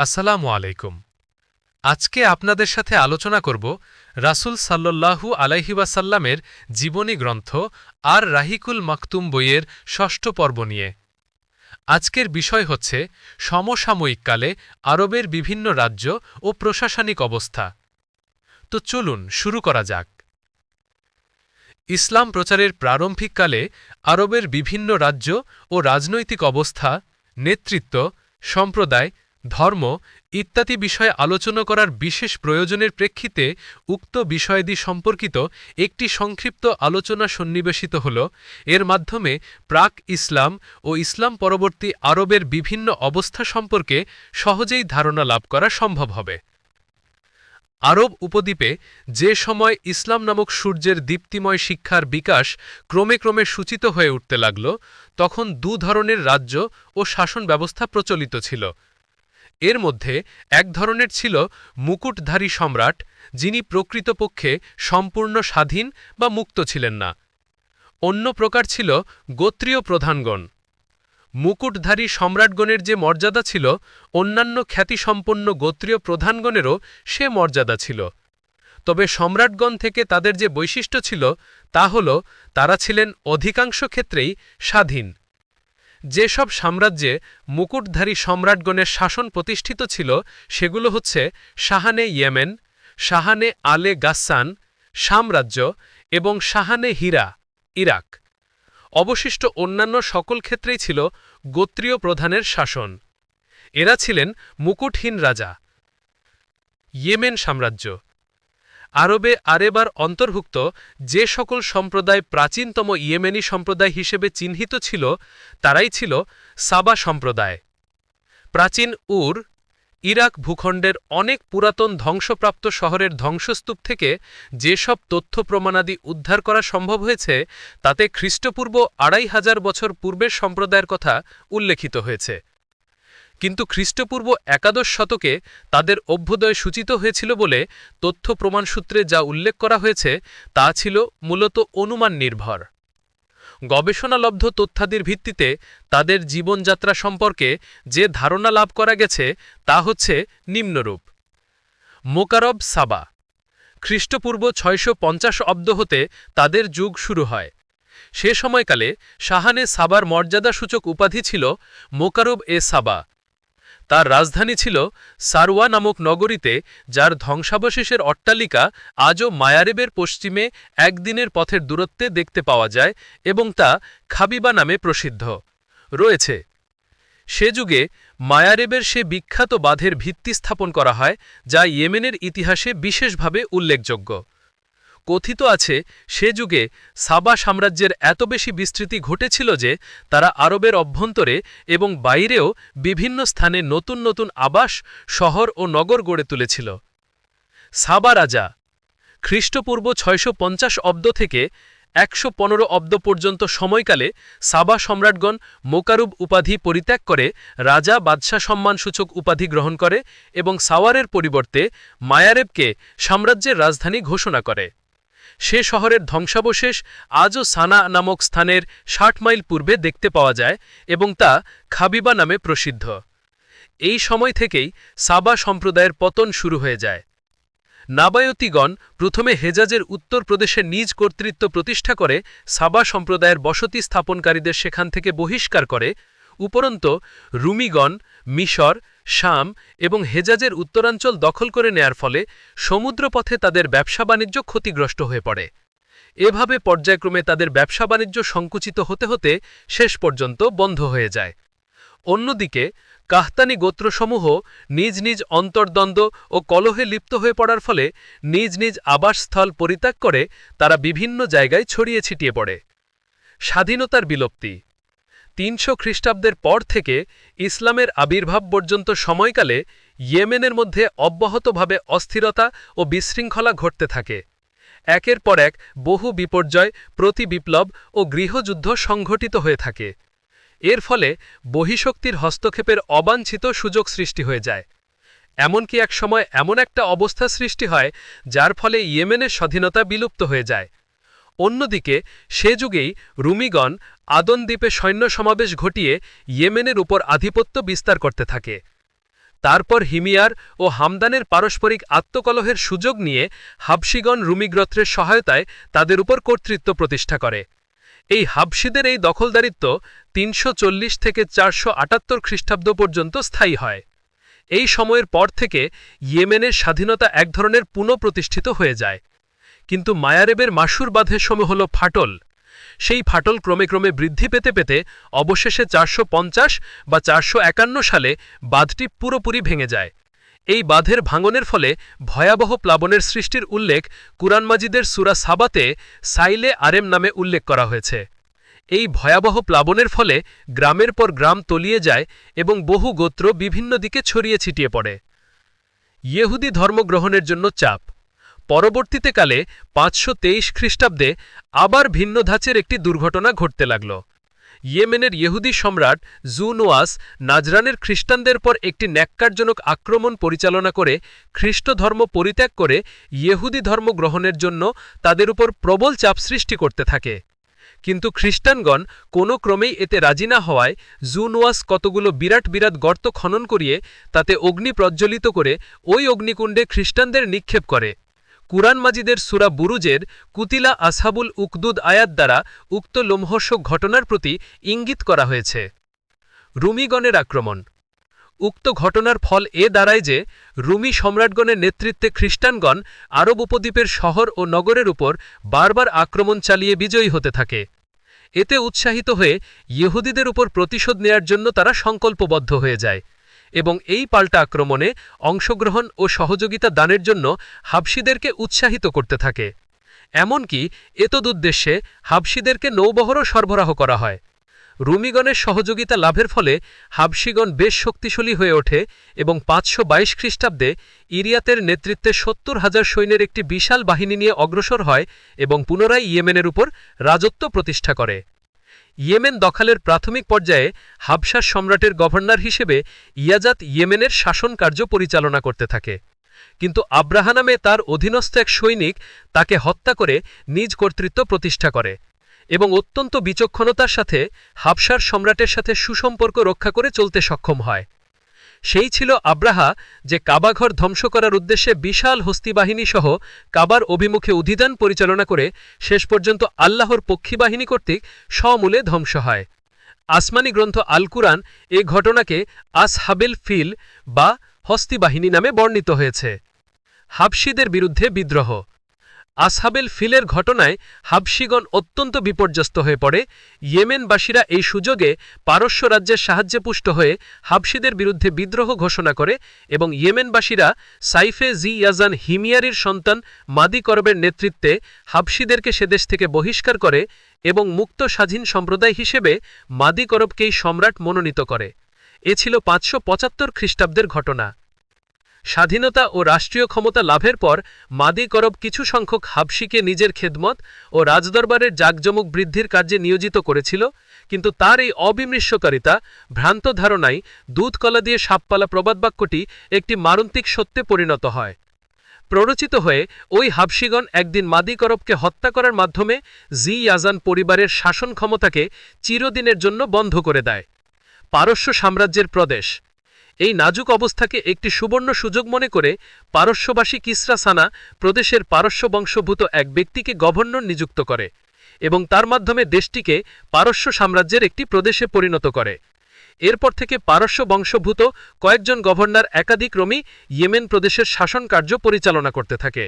আসসালামু আলাইকুম। আজকে আপনাদের সাথে আলোচনা করব রাসূল সাল্লাল্লাহু আলাইহিবাসাল্লামের জীবনী গ্রন্থ আর রাহিকুল মাকতুম বইয়ের ষষ্ঠ পর্ব নিয়ে। আজকের বিষয় হচ্ছে সমসাময়িক কালে আরবের বিভিন্ন রাজ্য ও প্রশাসনিক অবস্থা। তো চলুন শুরু করা যাক। ইসলাম প্রচারের প্রারম্ভিক কালে আরবের বিভিন্ন রাজ্য ও রাজনৈতিক অবস্থা, নেতৃত্ব, সম্প্রদায় ধর্ম ইত্যাদি বিষয়ে আলোচনা করার বিশেষ প্রয়োজনের প্রেক্ষিতে উক্ত বিষয়াদি সম্পর্কিত একটি সংক্ষিপ্ত আলোচনা সন্নিবেশিত হল। এর মাধ্যমে প্রাক ইসলাম ও ইসলাম পরবর্তী আরবের বিভিন্ন অবস্থা সম্পর্কে সহজেই ধারণা লাভ করা সম্ভব হবে। আরব উপদ্বীপে যে সময় ইসলাম নামক সূর্যের দীপ্তিময় শিক্ষার বিকাশ ক্রমে ক্রমে সূচিত হয়ে উঠতে লাগল, তখন দু ধরনের রাজ্য ও শাসন ব্যবস্থা প্রচলিত ছিল। এর মধ্যে এক ধরনের ছিল মুকুটধারী সম্রাট, যিনি প্রকৃতপক্ষে সম্পূর্ণ স্বাধীন বা মুক্ত ছিলেন না। অন্য প্রকার ছিল গোত্রীয় প্রধানগণ। মুকুটধারী সম্রাটগণের যে মর্যাদা ছিল, অন্যান্য খ্যাতিসম্পন্ন গোত্রীয় প্রধানগণেরও সে মর্যাদা ছিল। তবে সম্রাটগণ থেকে তাদের যে বৈশিষ্ট্য ছিল, তা হল তারা ছিলেন অধিকাংশ ক্ষেত্রেই স্বাধীন। যেসব সাম্রাজ্যে মুকুটধারী সম্রাটগণের শাসন প্রতিষ্ঠিত ছিল, সেগুলো হচ্ছে শাহানে ইয়েমেন, শাহানে আলে গাসান, সাম্রাজ্য এবং শাহানে হীরা, ইরাক। অবশিষ্ট অন্যান্য সকল ক্ষেত্রেই ছিল গোত্রীয় প্রধানের শাসন। এরা ছিলেন মুকুটহীন রাজা। ইয়েমেন সাম্রাজ্য। আরবে আরেবার অন্তর্ভুক্ত যে সকল সম্প্রদায় প্রাচীনতম ইয়েমেনি সম্প্রদায় হিসেবে চিহ্নিত ছিল, তারাই ছিল সাবা সম্প্রদায়। প্রাচীন উর, ইরাক ভূখণ্ডের অনেক পুরাতন ধ্বংসপ্রাপ্ত শহরের ধ্বংসস্তূপ থেকে যেসব তথ্য প্রমাণাদি উদ্ধার করা সম্ভব হয়েছে, তাতে খ্রিস্টপূর্ব আড়াই হাজার বছর পূর্বের সম্প্রদায়ের কথা উল্লেখিত হয়েছে। কিন্তু খ্রিস্টপূর্ব একাদশ শতকে তাদের অভ্যুদয় সূচিত হয়েছিল বলে তথ্য প্রমাণসূত্রে যা উল্লেখ করা হয়েছে, তা ছিল মূলত অনুমান নির্ভর। গবেষণালব্ধ তথ্যাদির ভিত্তিতে তাদের জীবনযাত্রা সম্পর্কে যে ধারণা লাভ করা গেছে, তা হচ্ছে নিম্নরূপ। মোকারব সাবা। খ্রিস্টপূর্ব ছয়শো পঞ্চাশ অব্দ হতে তাদের যুগ শুরু হয়। সে সময়কালে শাহানে সাবার মর্যাদাসূচক উপাধি ছিল মোকারব এ সাবা তার রাজধানী ছিল সারওয়া নামক নগরীতে, যার ধ্বংসাবশেষের অট্টালিকা আজও মায়ারেবের পশ্চিমে একদিনের পথের দূরত্বে দেখতে পাওয়া যায় এবং তা খাবিবা নামে প্রসিদ্ধ। রয়েছে। সে যুগে মায়ারেবের সে বিখ্যাত বাঁধের ভিত্তি স্থাপন করা হয়, যা ইয়েমেনের ইতিহাসে বিশেষভাবে উল্লেখযোগ্য। কথিত আছে, সে যুগে সাবা সাম্রাজ্যের এত বেশি বিস্তৃতি ঘটেছিল যে তারা আরবের অভ্যন্তরে এবং বাইরেও বিভিন্ন স্থানে নতুন নতুন আবাস, শহর ও নগর গড়ে তুলেছিল। সাবা রাজা খ্রিস্টপূর্ব ছয়শো পঞ্চাশ অব্দ থেকে একশো পনেরো অব্দ পর্যন্ত সময়কালে সাবা সম্রাটগণ মোকারুব উপাধি পরিত্যাগ করে রাজা বাদশাহ সম্মানসূচক উপাধি গ্রহণ করে এবং সাওয়ারের পরিবর্তে মায়ারেবকে সাম্রাজ্যের রাজধানী ঘোষণা করে। সে শহরের ধ্বংসাবশেষ আজও সানা নামক স্থানের ষাট মাইল পূর্বে দেখতে পাওয়া যায় এবং তা খাবিবা নামে প্রসিদ্ধ। এই সময় থেকেই সাবা সম্প্রদায়ের পতন শুরু হয়ে যায়। নাবায়তিগণ প্রথমে হেজাজের উত্তর প্রদেশে নিজ কর্তৃত্ব প্রতিষ্ঠা করে সাবা সম্প্রদায়ের বসতি স্থাপনকারীদের সেখান থেকে বহিষ্কার করে। উপরন্ত রুমিগণ, মিশর শাম এবং হেজাজের উত্তরাঞ্চল দখল করে নেয়ার ফলে সমুদ্রপথে তাদের ব্যবসা বাণিজ্য ক্ষতিগ্রস্ত হয়ে পড়ে। এভাবে পর্যায়ক্রমে তাদের ব্যবসা বাণিজ্য সংকুচিত হতে হতে শেষ পর্যন্ত বন্ধ হয়ে যায়। অন্যদিকে, কাহতানি গোত্রসমূহ নিজ নিজ অন্তর্দ্বন্দ্ব ও কলহে লিপ্ত হয়ে পড়ার ফলে নিজ নিজ আবাসস্থল পরিত্যাগ করে তারা বিভিন্ন জায়গায় ছড়িয়ে ছিটিয়ে পড়ে। স্বাধীনতার বিলুপ্তি তিনশো খ্রিস্টাব্দের পর থেকে ইসলামের আবির্ভাব পর্যন্ত সময়কালে ইয়েমেনের মধ্যে অব্যাহতভাবে অস্থিরতা ও বিশৃঙ্খলা ঘটতে থাকে। একের পর এক বহু বিপর্যয় প্রতি বিপ্লব ও গৃহযুদ্ধ সংঘটিত হয়ে থাকে। এর ফলে বহিশক্তির হস্তক্ষেপের অবাঞ্ছিত সুযোগ সৃষ্টি হয়ে যায়। এমনকি এক সময় এমন একটা অবস্থা সৃষ্টি হয়, যার ফলে ইয়েমেনের স্বাধীনতা বিলুপ্ত হয়ে যায়। অন্যদিকে, সে যুগেই রুমিগণ আদন দ্বীপে সৈন্য সমাবেশ ঘটিয়ে ইয়েমেনের উপর আধিপত্য বিস্তার করতে থাকে। তারপর হিমিয়ার ও হামদানের পারস্পরিক আত্মকলহের সুযোগ নিয়ে হাবশিগণ রুমিগ্রত্রের সহায়তায় তাদের উপর কর্তৃত্ব প্রতিষ্ঠা করে। এই হাবসিদের এই দখলদারিত্ব তিনশো চল্লিশ থেকে চারশো আটাত্তর খ্রিস্টাব্দ পর্যন্ত স্থায়ী হয়। এই সময়ের পর থেকে ইয়েমেনের স্বাধীনতা এক ধরনের পুনঃপ্রতিষ্ঠিত হয়ে যায়। কিন্তু মায়ারেবের মাসুর বাঁধের সময় হল ফাটল। সেই ফাটল ক্রমে ক্রমে বৃদ্ধি পেতে পেতে অবশেষে চারশো পঞ্চাশ বা চারশো একান্ন সালে বাঁধটি পুরোপুরি ভেঙে যায়। এই বাঁধের ভাঙনের ফলে ভয়াবহ প্লাবনের সৃষ্টির উল্লেখ কুরআন মাজিদের সুরা সাবাতে সাইলে আরেম নামে উল্লেখ করা হয়েছে। এই ভয়াবহ প্লাবনের ফলে গ্রামের পর গ্রাম তলিয়ে যায় এবং বহু গোত্র বিভিন্ন দিকে ছড়িয়ে ছিটিয়ে পড়ে। ইয়েহুদি ধর্ম গ্রহণের জন্য চাপ। পরবর্তীতে কালে পাঁচশো তেইশ খ্রিস্টাব্দে আবার ভিন্ন ধাঁচের একটি দুর্ঘটনা ঘটতে লাগল। ইয়েমেনের ইহুদি সম্রাট জুনোয়াস নাজরানের খ্রিস্টানদের পর একটি ন্যাক্কারজনক আক্রমণ পরিচালনা করে খ্রিস্ট ধর্ম পরিত্যাগ করে ইহুদি ধর্ম গ্রহণের জন্য তাদের উপর প্রবল চাপ সৃষ্টি করতে থাকে। কিন্তু খ্রিস্টানগণ কোনো ক্রমেই এতে রাজি না হওয়ায় জুনওয়াস কতগুলো বিরাট বিরাট গর্ত খনন করিয়ে তাতে অগ্নি প্রজ্জ্বলিত করে ওই অগ্নিকুণ্ডে খ্রিস্টানদের নিক্ষেপ করে। কুরআন মাজিদের সুরা বুরুজের কুতিলা আসহাবুল উকদুদ আয়াত দ্বারা উক্ত লোমহর্ষক ঘটনার প্রতি ইঙ্গিত করা হয়েছে। রুমিগণের আক্রমণ। উক্ত ঘটনার ফল এ দাঁড়ায় যে রুমি সম্রাটগণের নেতৃত্বে খ্রিস্টানগণ আরব উপদ্বীপের শহর ও নগরের উপর বারবার আক্রমণ চালিয়ে বিজয়ী হতে থাকে। এতে উৎসাহিত হয়ে ইহুদিদের উপর প্রতিশোধ নেয়ার জন্য তারা সংকল্পবদ্ধ হয়ে যায়। এবং এই পাল্টা আক্রমণে অংশগ্রহণ ও সহযোগিতা দানের জন্য হাবসিদেরকে উৎসাহিত করতে থাকে। এমনকি এতদুদ্দেশ্যে হাবসিদেরকে নৌবহরও সরবরাহ করা হয়। রুমিগণের সহযোগিতা লাভের ফলে হাবসিগণ বেশ শক্তিশালী হয়ে ওঠে এবং পাঁচশো বাইশ খ্রিস্টাব্দে ইরিয়াতের নেতৃত্বে সত্তর হাজার সৈন্যের একটি বিশাল বাহিনী নিয়ে অগ্রসর হয় এবং পুনরায় ইয়েমেনের উপর রাজত্ব প্রতিষ্ঠা করে। ইয়েমেন দখালের প্রাথমিক পর্যায়ে হাবসার সম্রাটের গভর্নর হিসেবে ইয়াজাত ইয়েমেনের শাসন কার্য পরিচালনা করতে থাকে। কিন্তু আব্রাহা নামে তার অধীনস্থ এক সৈনিক তাকে হত্যা করে নিজ কর্তৃত্ব প্রতিষ্ঠা করে এবং অত্যন্ত বিচক্ষণতার সাথে হাবসার সম্রাটের সাথে সুসম্পর্ক রক্ষা করে চলতে সক্ষম হয়। সেই ছিল আব্রাহা যে কাবাঘর ধ্বংস করার উদ্দেশ্যে বিশাল হস্তিবাহিনী সহ কাবার অভিমুখে অধিদান পরিচালনা করে শেষ পর্যন্ত আল্লাহর পক্ষী বাহিনী কর্তৃক সমূলে ধ্বংস হয়। আসমানি গ্রন্থ আল কুরআন এ ঘটনাকে আসহাবেল ফিল বা হস্তিবাহিনী নামে বর্ণিত হয়েছে। হাবশিদের বিরুদ্ধে বিদ্রোহ। আসহাবেল ফিলের ঘটনায় হাবশিগণ অত্যন্ত বিপর্যস্ত হয়ে পড়ে। ইয়েমেনবাসীরা এই সুযোগে পারস্য রাজ্যের সাহায্যে পুষ্ট হয়ে হাবশিদের বিরুদ্ধে বিদ্রোহ ঘোষণা করে এবং ইয়েমেনবাসীরা সাইফে জি ইয়াজান হিমিয়ারির সন্তান মাদি করবের নেতৃত্বে হাবশিদেরকে সেদেশ থেকে বহিষ্কার করে এবং মুক্ত স্বাধীন সম্প্রদায় হিসেবে মাদি করবকেই সম্রাট মনোনীত করে। এ ছিল পাঁচশো পঁচাত্তর খ্রিস্টাব্দের ঘটনা। স্বাধীনতা ও রাষ্ট্রীয় ক্ষমতা লাভের পর মাদি করব কিছু সংখ্যক হাবশিকে নিজের খেদমত ও রাজদরবারের জাকজমক বৃদ্ধির কার্যে নিয়োজিত করেছিল, কিন্তু তার এই অবিমৃষ্যকারিতা ভ্রান্ত ধারণায় দুধকলা দিয়ে সাপপালা প্রবাদবাক্যটি একটি মারন্তিক সত্যে পরিণত হয়। প্ররোচিত হয়ে ওই হাবশিগণ একদিন মাদি করবকে হত্যা করার মাধ্যমে জি ইয়াজান পরিবারের শাসন ক্ষমতাকে চিরদিনের জন্য বন্ধ করে দেয়। পারস্য সাম্রাজ্যের প্রদেশ এই নাজুক অবস্থাকে একটি সুবর্ণ সুযোগ মনে করে পারস্যবাসী কিসরা সানা প্রদেশের পারস্য বংশভূত এক ব্যক্তিকে গভর্নর নিযুক্ত করে এবং তার মাধ্যমে দেশটিকে পারস্য সাম্রাজ্যের একটি প্রদেশে পরিণত করে। এরপর থেকে পারস্য বংশভূত কয়েকজন গভর্নর একাধিক্রমী ইয়েমেন প্রদেশের শাসন কার্য পরিচালনা করতে থাকে।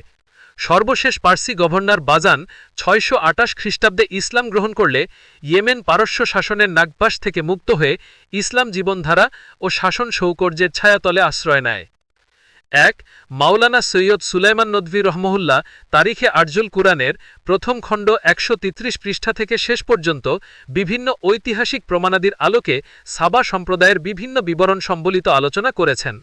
সর্বশেষ পার্সি গভর্নর বাজান ছয়শো আটাশ খ্রিস্টাব্দে ইসলাম গ্রহণ করলে ইয়েমেন পারস্য শাসনের নাগবাস থেকে মুক্ত হয়ে ইসলাম জীবনধারা ও শাসন সৌকর্যের ছায়াতলে আশ্রয় নেয়। এক, মাওলানা সৈয়দ সুলাইমান নদভি রহমহুল্লা তারিখে আরজুল কুরআনের প্রথম খণ্ড একশো তেত্রিশ পৃষ্ঠা থেকে শেষ পর্যন্ত বিভিন্ন ঐতিহাসিক প্রমাণাদির আলোকে সাবা সম্প্রদায়ের বিভিন্ন বিবরণ সম্বলিত আলোচনা করেছেন।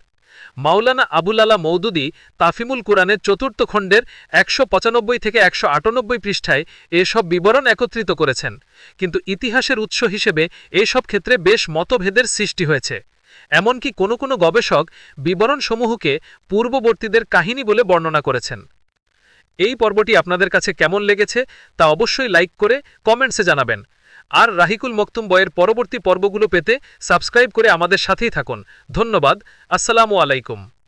মাওলানা আবুল আলা মৌদুদি তাফিমুল কুরআনের চতুর্থ খণ্ডের একশো পঁচানব্বই থেকে একশো আটানব্বই পৃষ্ঠায় এসব বিবরণ একত্রিত করেছেন। কিন্তু ইতিহাসের উৎস হিসেবে এসব ক্ষেত্রে বেশ মতভেদের সৃষ্টি হয়েছে। এমনকি কোনো কোনো গবেষক বিবরণসমূহকে পূর্ববর্তীদের কাহিনী বলে বর্ণনা করেছেন। এই পর্বটি আপনাদের কাছে কেমন লেগেছে তা অবশ্যই লাইক করে কমেন্টসে জানাবেন। আর রাহিকুল মকতুম বয়ের পরবর্তী পর্বগুলো পেতে সাবস্ক্রাইব করে আমাদের সাথেই থাকুন। ধন্যবাদ। আসসালামু আলাইকুম।